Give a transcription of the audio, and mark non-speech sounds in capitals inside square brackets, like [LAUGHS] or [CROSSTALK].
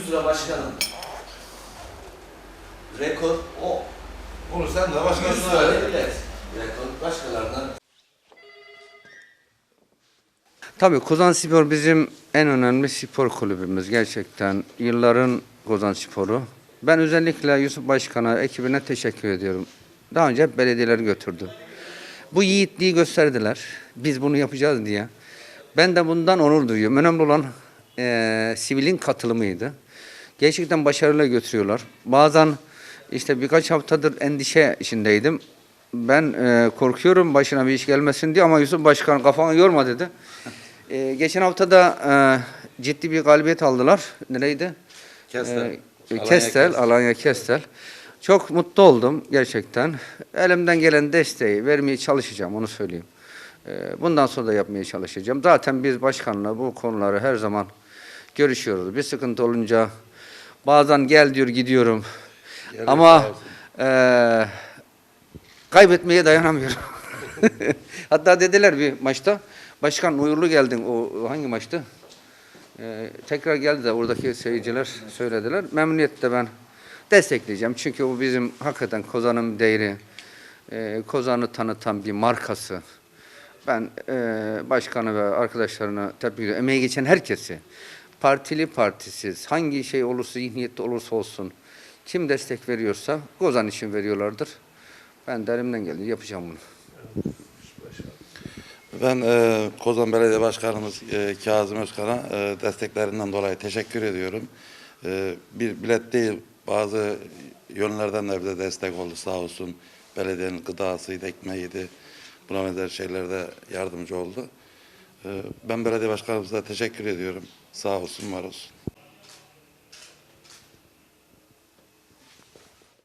100 lira başkanım. Rekor o. Onu sen de 100 başkasına lira ver. millet. Rekor başkalarından. Tabii Kozan Spor bizim en önemli spor kulübümüz gerçekten. Yılların Kozan Sporu. Ben özellikle Yusuf Başkan'a, ekibine teşekkür ediyorum. Daha önce hep belediyeleri götürdü. Bu yiğitliği gösterdiler. Biz bunu yapacağız diye. Ben de bundan onur duyuyorum. Önemli olan eee, sivilin katılımıydı. Gerçekten başarıyla götürüyorlar. Bazen işte birkaç haftadır endişe içindeydim. Ben eee, korkuyorum başına bir iş gelmesin diye ama Yusuf Başkan kafanı yorma dedi. Eee, geçen hafta da eee, ciddi bir galibiyet aldılar. Nereydi? Kestel. Ee, Alanya Kestel, Kestel. Alanya Kestel. Çok mutlu oldum gerçekten. Elimden gelen desteği vermeye çalışacağım onu söyleyeyim. Ee, Bundan sonra da yapmaya çalışacağım. Zaten biz başkanla bu konuları her zaman görüşüyoruz. Bir sıkıntı olunca bazen gel diyor gidiyorum. Geliyor, Ama eee, kaybetmeye dayanamıyorum. [LAUGHS] Hatta dediler bir maçta, başkan uğurlu geldin. O hangi maçtı? Ee, tekrar geldi de oradaki seyirciler söylediler. Memnuniyetle ben destekleyeceğim. Çünkü bu bizim hakikaten Kozan'ın değeri, e, Kozan'ı tanıtan bir markası. Ben e, başkanı ve arkadaşlarına tebrik ediyorum. Emeği geçen herkesi, partili partisiz, hangi şey olursa, zihniyette olursa olsun, kim destek veriyorsa Kozan için veriyorlardır. Ben de elimden geldiğince yapacağım bunu. Ben e, Kozan Belediye Başkanımız e, Kazım Özkan'a e, desteklerinden dolayı teşekkür ediyorum. E, bir bilet değil bazı yönlerden de bize destek oldu sağ olsun. Belediyenin gıdasıydı, ekmeğiydi. Buna benzer şeylerde yardımcı oldu. E, ben belediye başkanımıza teşekkür ediyorum. Sağ olsun, var olsun.